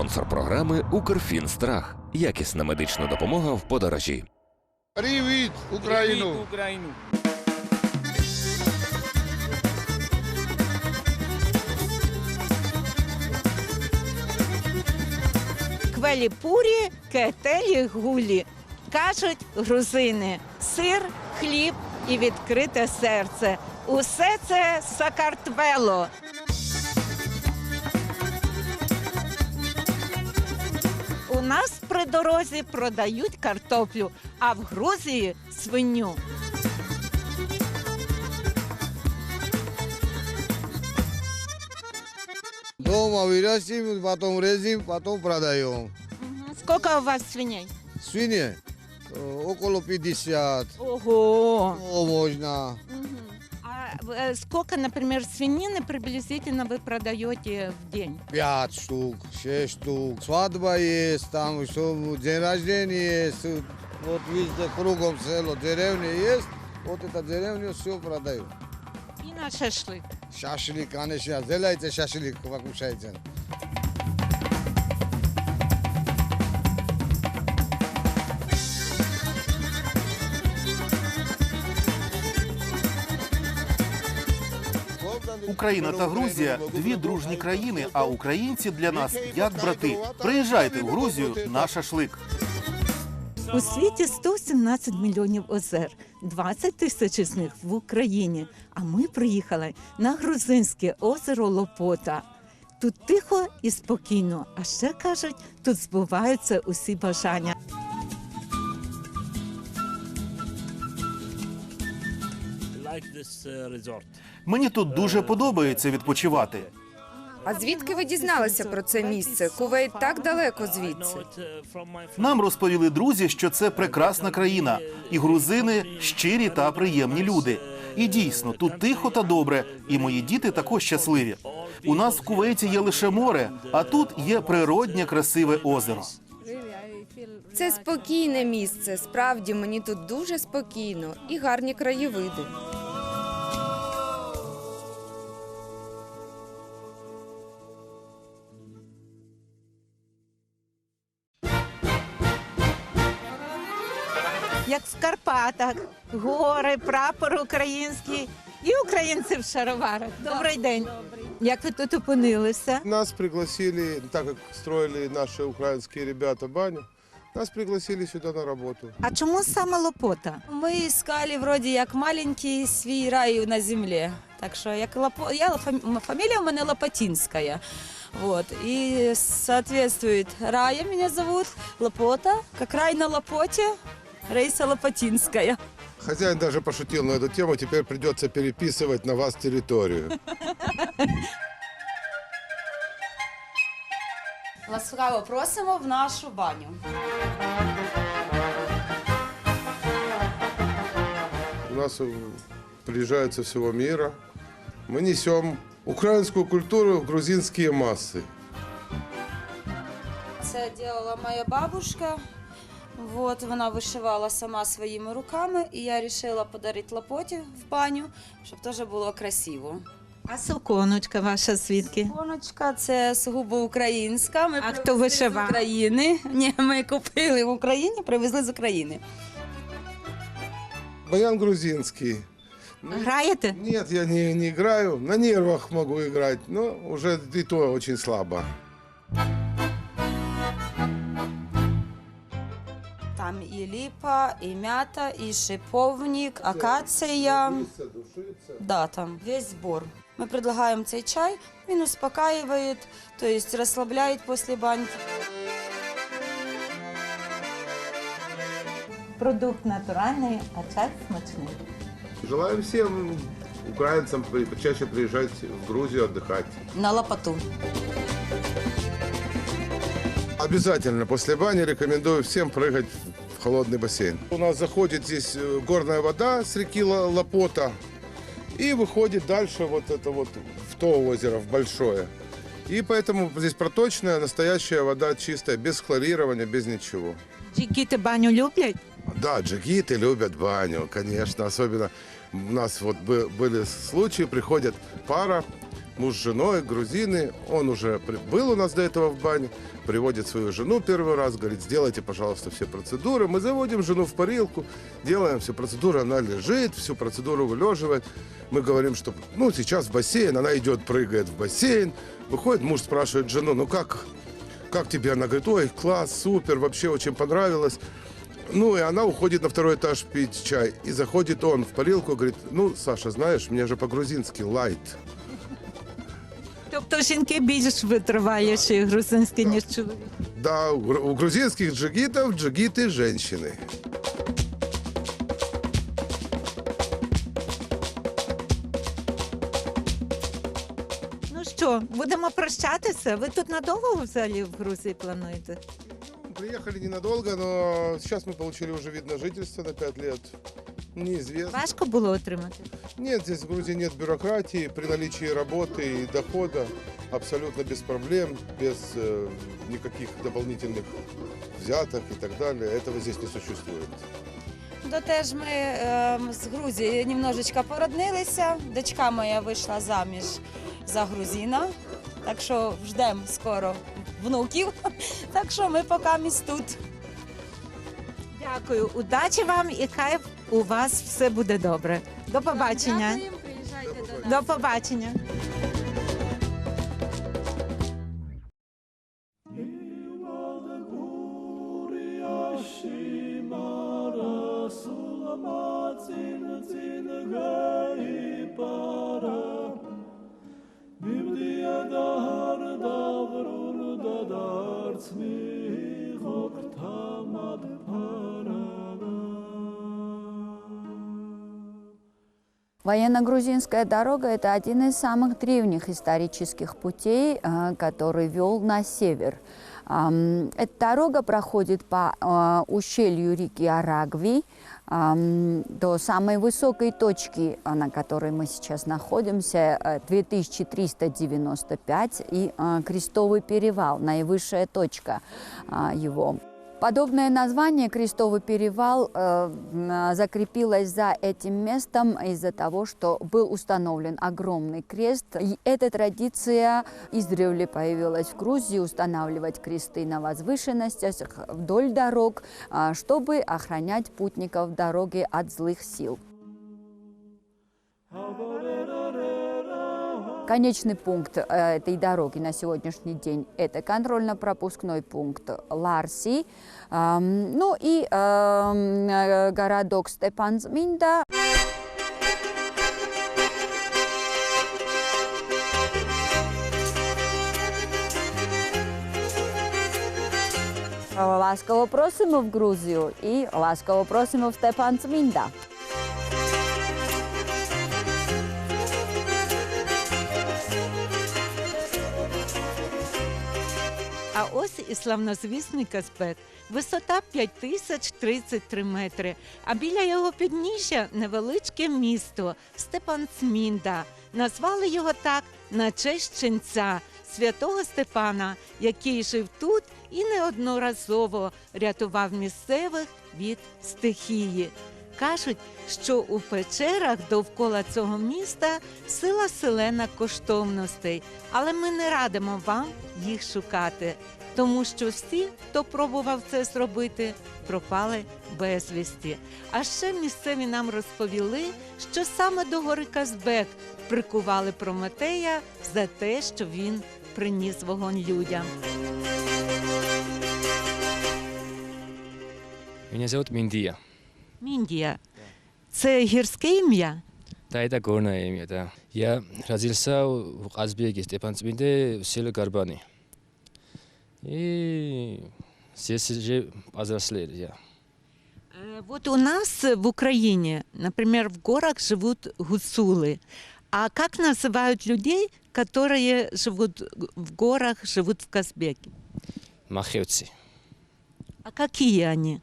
спонсор програми Укрфінстрах. Якісна медична допомога в подорожі. Привіт, Україну! Привіт, Україну. Квелі-пурі, кетелі гулі. Кажуть грузини, сир, хліб і відкрите серце. Усе це Сакартвело. У нас при дорозі продають картоплю, а в Грузії свиню. Дома вырастим, потом резим, потом продаем. Скільки у вас свиней? Свиньи э, около 50. Ого! О, можно. Мгм. Э, сколько, например, свинины приблизительно вы продаете в день? 5 штук, 6 штук. Свадьба есть, там что, день рождения есть. Вот везде кругом село, деревня есть. Вот эта деревня все продают. И на шашлык. Шашлик, конечно, сделайте шашлик, покушайте. Україна та Грузія дві дружні країни, а українці для нас як брати. Приїжджайте в Грузію на шашлик. У світі 117 мільйонів озер, 20 тисяч із них в Україні. А ми приїхали на грузинське озеро Лопота. Тут тихо і спокійно. А ще кажуть, тут збуваються усі бажання. Мені тут дуже подобається відпочивати. А звідки ви дізналися про це місце? Кувейт так далеко звідси. friend. Нам розповіли друзі, що це прекрасна країна, і грузини щирі та приємні люди. І дійсно, тут тихо та добре, і мої діти також щасливі. У нас в Кувейті є лише море, а тут є природнє красиве озеро. Це спокійне місце. Справді мені тут дуже спокійно і гарні краєвиди. Як в Карпатах, гори, прапор український і українці в шароварах. Добрий день. Як ви тут опинилися? Нас пригласили, так как строили наши украинские ребята баню, нас пригласили сюда на работу. А чому саме Лопота? Ми іскали вроді як маленький свій рай на землі. Так що як Лапо... я фам- фамілія у мене Лопатинська. Вот. И соответствует Рая меня зовут, Лопота, как рай на Лопоте, Рейса Лопатинская. Хозяин даже пошутил на эту тему, теперь придется переписывать на вас территорию. Ласкаво просимо в нашу баню. У нас э, приезжают со всего мира. Мы несем украинскую культуру в грузинские массы. Це робила моя бабушка. Вот, вона вишивала сама своїми руками, і я вирішила подарити Лопоті в баню, щоб теж було красиво. А суконочка ваша звідки? Коночка це сугубо українська. Ми А хто вишивав? з України. Ні, ми купили в Україні, привезли з України. Баян грузинский. Граєте? Нет, я не, не играю. На нервах могу играть, но уже и то очень слабо. Там і ліпа, і м'ята, і шиповник, акація. Да, там весь збор. Ми предлагаємо цей чай, він успокаивает, то есть розслабляє після баньки. Продукт натуральний, а чай смачний. Желаем всем украинцам при- чаще приезжать в Грузию отдыхать. На лопату. Обязательно после бани рекомендую всем прыгать в холодный бассейн. У нас заходит здесь э, горная вода с реки Ла- Лапота и выходит дальше вот это вот в то озеро, в большое. И поэтому здесь проточная, настоящая вода чистая, без хлорирования, без ничего. Діти баню люблять? Да, джигиты любят баню, конечно, особенно у нас вот бы- были случаи, приходят пара, муж с женой, грузины. Он уже был у нас до этого в бане, приводит свою жену первый раз, говорит, сделайте, пожалуйста, все процедуры. Мы заводим жену в парилку, делаем все процедуры, она лежит, всю процедуру вылеживает. Мы говорим, что, ну, сейчас в бассейн, она идет, прыгает в бассейн. Выходит, муж спрашивает жену, ну как, как тебе? Она говорит, ой, класс, супер, вообще очень понравилось. Ну, и она уходит на второй этаж пить чай. И заходит он в парилку, говорит, ну, Саша, знаешь, мне же по-грузински лайт. Тобто жінки більш витриваліші грузинські, ніж чоловіки. Да, у грузинських джигітів джигіти жінки. Ну що, будемо прощатися? Ви тут надовго взагалі в Грузії плануєте? Приехали ненадолго, но сейчас мы получили уже вид на жительство на 5 лет. Неизвестно. Важко було отримати? Нет, здесь в Грузии нет бюрократии. При наличии работы и дохода абсолютно без проблем, без э, никаких дополнительных взяток и так далее. Этого здесь не существует. То теж ми ем, з Грузії немножечко породнилися. Дочка моя вийшла заміж за грузина. Так що ждемо скоро внуків. Так що ми поки місь тут. Дякую, удачі вам і хай у вас все буде добре. До побачення. Дякуємо, приїжджайте до нас. До побачення. Военно-грузинская дорога – это один из самых древних исторических путей, э, который вел на север. Эта дорога проходит по э, ущелью реки Арагви до самой высокой точки, э, на которой мы сейчас находимся, э, 2395, и Крестовый перевал, наивысшая точка его. Подобное название Крестовый перевал э, м, закрепилось за этим местом из-за того, что был установлен огромный крест. И эта традиция издревле появилась в Грузии устанавливать кресты на возвышенностях вдоль дорог, а, чтобы охранять путников дороги от злых сил. Конечный пункт э, этой дороги на сегодняшний день – это контрольно-пропускной пункт Ларси, Ам, ну и ам, э, городок Степанцминда. Ласково просимо в Грузію і ласково просимо в Степанцмінда. А ось і славнозвісний Казбек. Висота 5033 метри. А біля його підніжжя невеличке місто Степанцмінда. Назвали його так на честь ченця святого Степана, який жив тут і неодноразово рятував місцевих від стихії. Кажуть, що у печерах довкола цього міста сила селена коштовностей, але ми не радимо вам їх шукати, тому що всі, хто пробував це зробити, пропали безвісті. А ще місцеві нам розповіли, що саме до гори Казбек прикували Прометея за те, що він приніс вогонь людям. Меня зовут Миндия. Міндія, це гірське ім'я? Да, это горное имя, да. Я родился в Казбеге, Степанцминде, в селе Гарбани. И здесь же повзрослел я. Э, Вот у нас в Украине, например, в горах живут гуцулы. А как называют людей, которые живут в горах, живут в Казбеке? Махевцы. А какие они?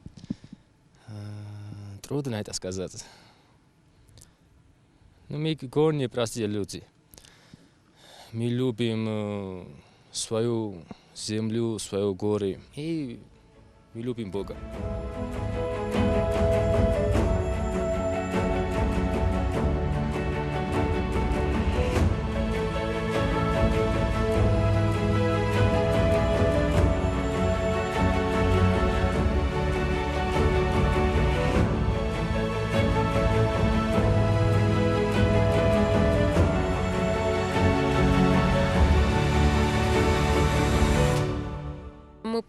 Трудно это сказать. Ну, мы горные простые люди. Мы любим э, свою землю, свое горы. И любим Бога.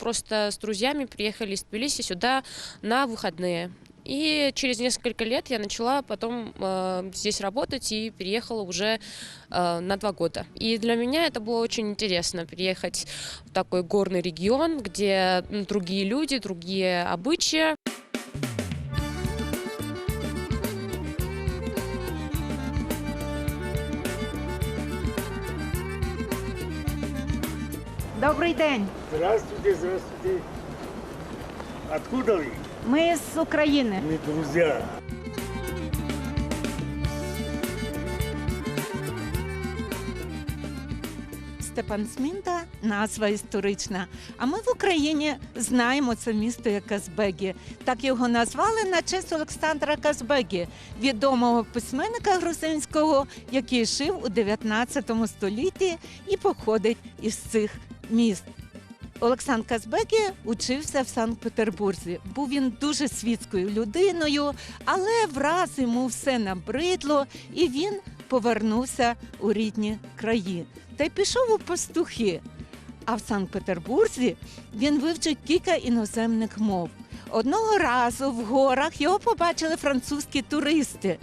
просто с друзьями приехали из Тбилиси сюда на выходные. И через несколько лет я начала потом э, здесь работать и переехала уже э, на два года. И для меня это было очень интересно приехать в такой горный регион, где м, другие люди, другие обычаи. Добрий день. Здравствуйте, здравствуйте. Откуда вы? Ми з України. Мы друзья. Степан Смінта назва історична. А ми в Україні знаємо це місто як Казбегі. Так його назвали на честь Олександра Казбегі, відомого письменника грузинського, який жив у 19 столітті і походить із цих міст. Олександр Казбегі учився в Санкт-Петербурзі. Був він дуже світською людиною, але враз йому все набридло, і він повернувся у рідні краї та й пішов у пастухи. А в Санкт-Петербурзі він вивчив кілька іноземних мов. Одного разу в горах його побачили французькі туристи.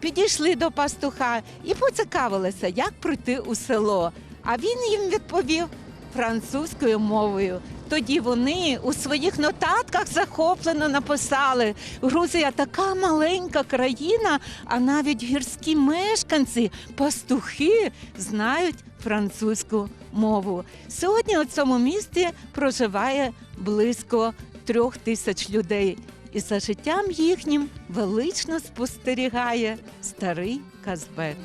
Підійшли до пастуха і поцікавилися, як пройти у село. А він їм відповів французькою мовою. Тоді вони у своїх нотатках захоплено написали: Грузія така маленька країна, а навіть гірські мешканці, пастухи знають французьку мову. Сьогодні у цьому місті проживає близько трьох тисяч людей. І за життям їхнім велично спостерігає старий Казбек.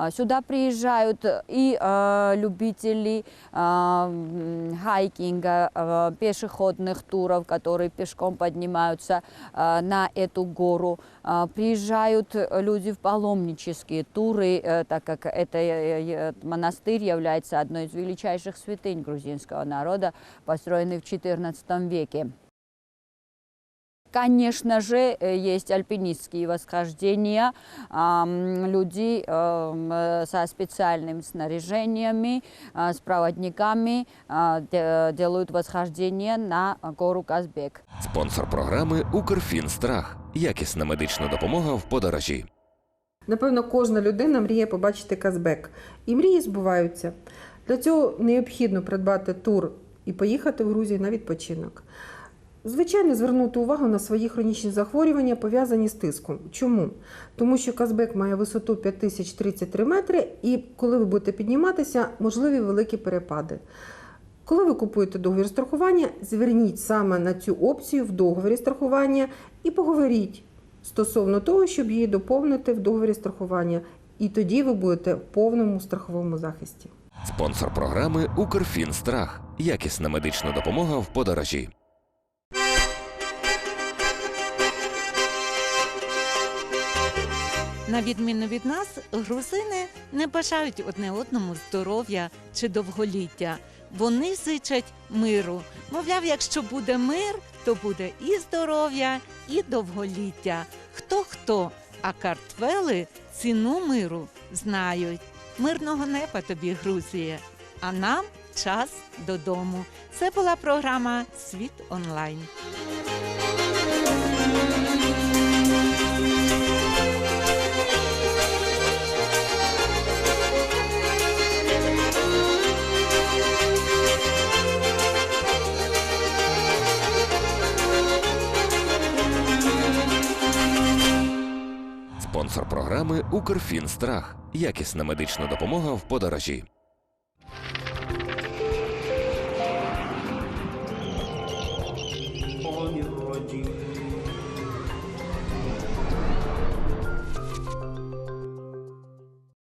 А, Сюда приезжают и э, любители м, хайкинга, пешеходных туров, которые пешком поднимаются на эту гору. А, Приезжают люди в паломнические туры, э, так как э, э, монастырь является одной из величайших святынь грузинского народа, построенный в XIV веке. Конечно же, э, есть альпинистские восхождения. Ам, Люди эм, э, со специальными снаряжениями, э, с проводниками э, де- делают восхождение на гору Казбек. Спонсор програми Укрфінстрах. Якісна медична допомога в подорожі. Напевно, кожна людина мріє побачити Казбек. І мрії збуваються. Для цього необхідно придбати тур і поїхати в Грузію на відпочинок. Звичайно, звернути увагу на свої хронічні захворювання, пов'язані з тиском. Чому? Тому що Казбек має висоту 5033 метри, і коли ви будете підніматися, можливі великі перепади. Коли ви купуєте договір страхування, зверніть саме на цю опцію в договорі страхування і поговоріть стосовно того, щоб її доповнити в договорі страхування. І тоді ви будете в повному страховому захисті. Спонсор програми Укрфінстрах. Якісна медична допомога в подорожі. На відміну від нас, грузини не бажають одне одному здоров'я чи довголіття. Вони зичать миру. Мовляв, якщо буде мир, то буде і здоров'я, і довголіття. Хто хто, а картвели ціну миру знають. Мирного неба тобі, Грузія. А нам час додому. Це була програма Світ онлайн. Спонсор програми Укрфінстрах. Якісна медична допомога в подорожі.